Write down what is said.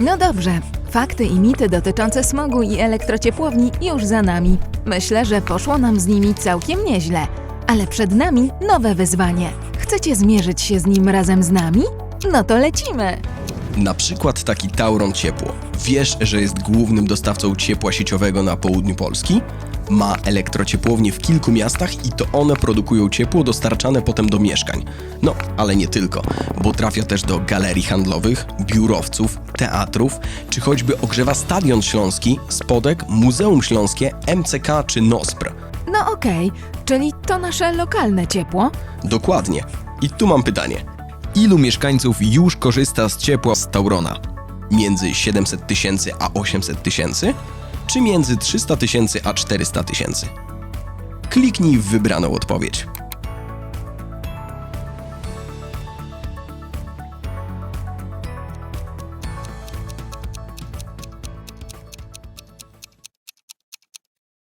No dobrze, fakty i mity dotyczące smogu i elektrociepłowni już za nami. Myślę, że poszło nam z nimi całkiem nieźle. Ale przed nami nowe wyzwanie. Chcecie zmierzyć się z nim razem z nami? No to lecimy! Na przykład taki Tauron Ciepło. Wiesz, że jest głównym dostawcą ciepła sieciowego na południu Polski? Ma elektrociepłownie w kilku miastach i to one produkują ciepło dostarczane potem do mieszkań. No, ale nie tylko, bo trafia też do galerii handlowych, biurowców, teatrów, czy choćby ogrzewa Stadion Śląski, Spodek, Muzeum Śląskie, MCK czy NOSPR. No okej, czyli to nasze lokalne ciepło? Dokładnie. I tu mam pytanie. Ilu mieszkańców już korzysta z ciepła z Taurona? Między 700 tysięcy a 800 tysięcy? Czy między 300 tysięcy a 400 tysięcy? Kliknij w wybraną odpowiedź.